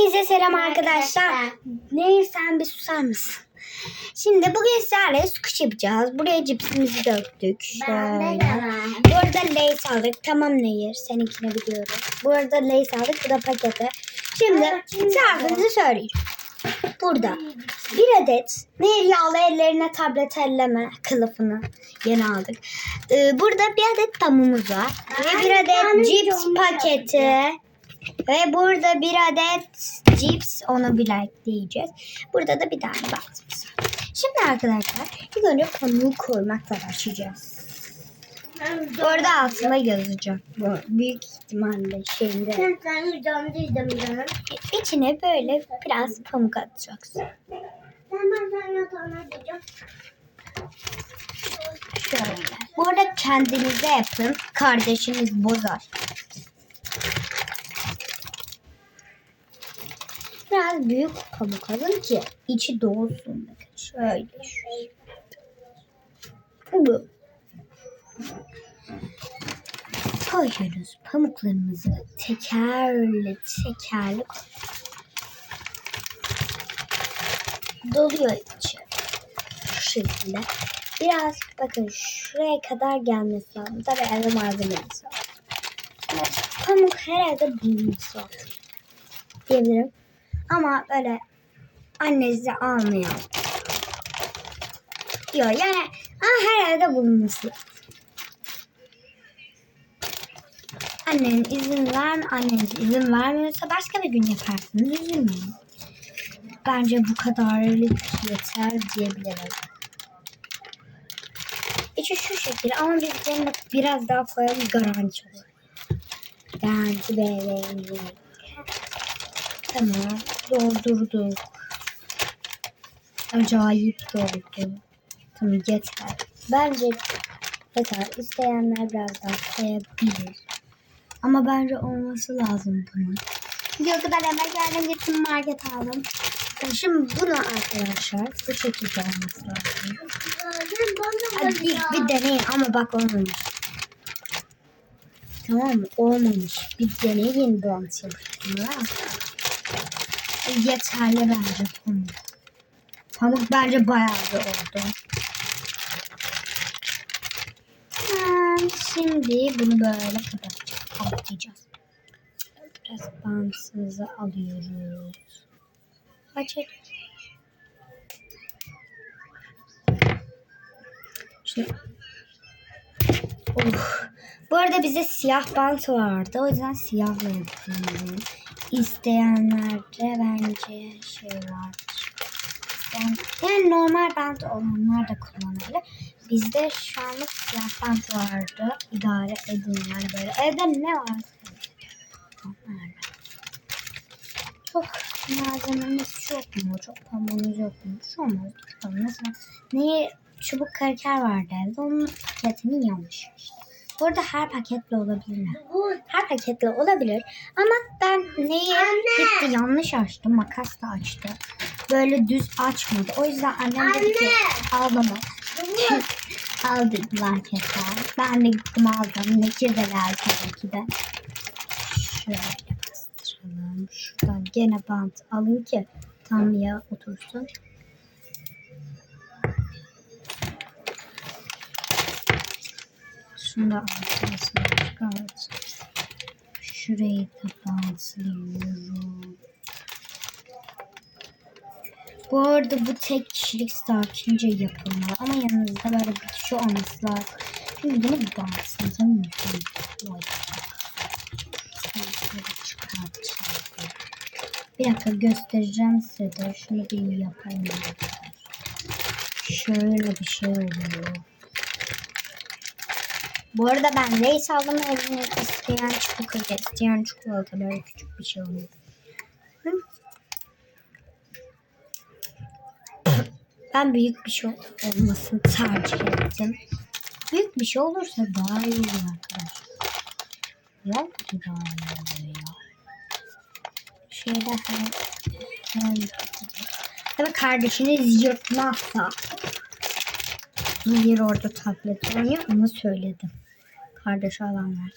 Hepinize selam arkadaşlar. Nehir sen bir susar mısın? Şimdi bugün sizlerle squash yapacağız. Buraya cipsimizi döktük. Şöyle. Bu arada Lay's aldık. Tamam Nehir. Seninkini biliyorum. Bu arada Lay's aldık. Bu da paketi. Şimdi tarifimizi söyleyeceğim. Burada bir adet Nehir yağlı ellerine tablet elleme kılıfını yeni aldık. Ee, burada bir adet tamımız var. Ve bir adet cips paketi. Ve burada bir adet cips onu birleştireceğiz. Burada da bir tane var. Şimdi arkadaşlar ilk önce pamuğu koymakla başlayacağız. Bu arada altına yazacak. Bu büyük ihtimalle şeyinde. İçine böyle biraz pamuk atacaksın. Şöyle. Bu arada kendinize yapın. Kardeşiniz bozar. Biraz büyük pamuk alın ki içi dolsun. Şöyle. Bu. Koyuyoruz pamuklarımızı tekerle tekerle Doluyor içi. Şu şekilde. Biraz bakın şuraya kadar gelmesi lazım. Tabii eve malzememiz var. Ama Pamuk herhalde bulunması lazım. Diyebilirim. Ama böyle annenizi almıyor. Yok yani ama her yerde bulunması lazım. Annen izin ver, anneniz izin vermiyorsa başka bir gün yaparsınız. Üzülmeyin. Bence bu kadarlık yeter diyebilirim. İçi şu şekilde ama biz üzerine biraz daha koyalım garanti olur. Garanti bebeğim. Tamam. Doldurduk. Acayip doldu. Tamam yeter. Bence yeter. İsteyenler biraz daha koyabilir. Ama bence olması lazım bunun. Çünkü o kadar emek verdim gittim market aldım. Şimdi bunu arkadaşlar bu şekilde olması lazım. Hadi ilk bir deneyin ama bak olmamış. Tamam mı? Olmamış. Bir deneyin bant yapın. Yeterli bence pamuk. Pamuk bence bayağı bir oldu. Ha, Şimdi bunu böyle kapatacağız. Biraz bantımızı alıyoruz. Açık. Şimdi Of. Bu arada bize siyah bant vardı. O yüzden siyahla yapıyorum. İsteyenlerde bence şey var. Yani, yani normal bant olanlar da kullanabilir. Bizde şu anlık siyah bant vardı. İdare edin yani böyle. Evde ne var? Onlarla. Çok malzememiz çok mu? Çok pamuğumuz yok mu? Şu olmaz. Tamam. Mesela neyi çubuk kraker vardı evde. Onun paketini yanlış işte. Bu arada her paketle olabilir. Her paketle olabilir. Ama ben neyi gitti yanlış açtım. Makas da açtı. Böyle düz açmadı. O yüzden annem dedi ki al bana. al dedi marketten. Ben de gittim aldım. Nekir de geldi tabii ki de. Şöyle bastıralım. Şuradan gene bant alın ki tam ya otursun. Şunu da arkasına çıkart. Şurayı da bantlıyorum. Bu arada bu tek kişilik sakince yapılma ama yanınızda böyle bir kişi olması lazım. Şimdi bunu bantlayacağım. Bir dakika göstereceğim size de. Şunu bir yapayım. Şöyle bir şey oluyor. Bu arada ben Lay's aldım evine isteyen çikolata, isteyen çikolata böyle küçük bir şey oluyor. Ben büyük bir şey olmasını tercih ettim. Büyük bir şey olursa daha iyi olur arkadaşlar. Yok daha iyi oluyor ya. Şeyde hem Tabii kardeşiniz yırtmazsa Hayır orada tablet var ya onu söyledim. Kardeş alanlar.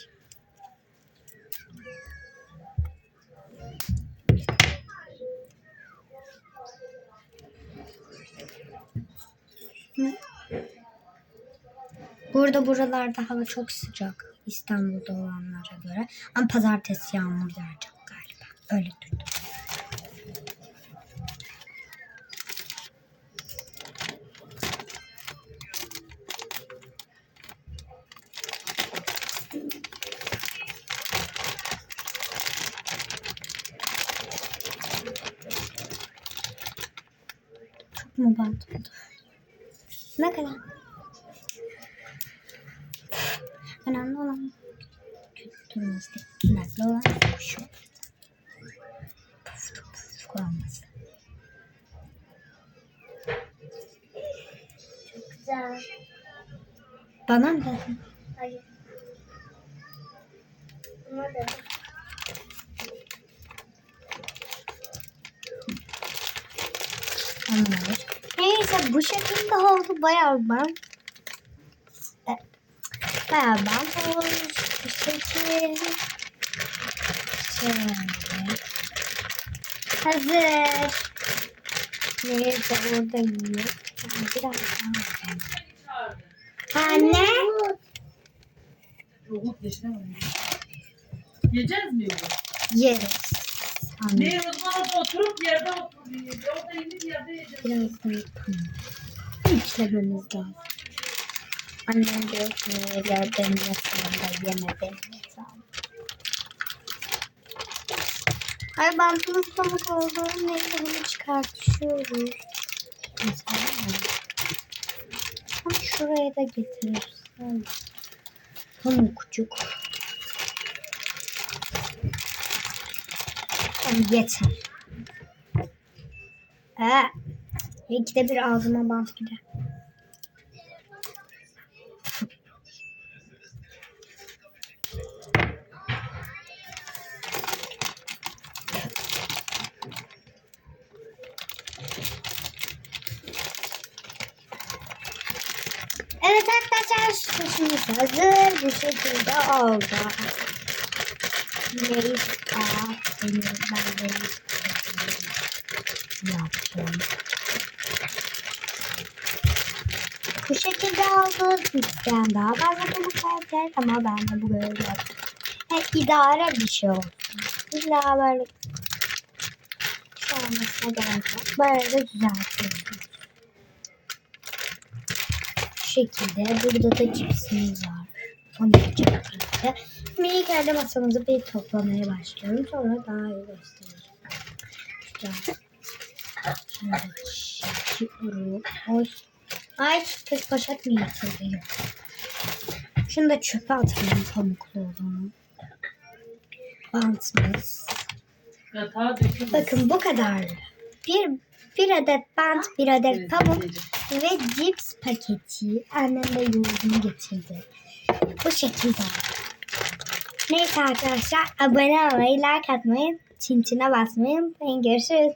Burada buralarda hava çok sıcak. İstanbul'da olanlara göre. Ama pazartesi yağmur yağacak galiba. Öyle duydum. Mu bant oldu? Ne kadar? Önemli olan durması değil. Önemli olan şu. Puf puf puf olması. Güzel. Bana mı dedin? Hayır. Buna da Anlıyoruz. Neyse bu şekilde oldu. Bayağı ben Bayağı ben olmuş. Bu şekil. Şöyle. Hazır. Neyse orada yiyor. Biraz daha. Anne. Yiyeceğiz mi? Yeriz. Ne o zaman orada oturup yerde oturuyor. Orada inip yerde yiyeceğiz. Biraz daha yapalım. İçlememiz lazım. Annem diyor ki neler benim yatağımda yeme benim yatağımda. Ay bantımız pamuk oldu. Neyse bunu. Mesela Ama şuraya da getirirsin. Pamukcuk. Yeter. Ee, ikide bir ağzıma bant gider. Evet arkadaşlar süsümüz hazır. Bu şekilde oldu. Neyse. Benim ben de yaptım. Bu şekilde oldu. İsteyen daha fazla pamuk koyabilir ama ben de bu böyle yaptım. Yani idare bir şey olsun. İlla böyle şu olmasına gerek yok. Böyle de düzeltiyoruz. Şu şekilde. Burada da cipsimiz var. Onu yapacak birlikte. Şimdi ilk önce masamızı bir toplamaya başlıyorum. Sonra daha iyi göstereceğim. Çekiyorum. Oy. Ay poşet mi getirdi? Yok. Şunu da çöpe atalım pamuklu olanı. Bantımız. Bakın bu kadar. Bir, bir adet bant, bir adet pamuk ve cips paketi. Annem de yoğurdunu getirdi. Bu şekilde. Neyse arkadaşlar abone olmayı, like atmayı, çintine basmayı unutmayın. Görüşürüz.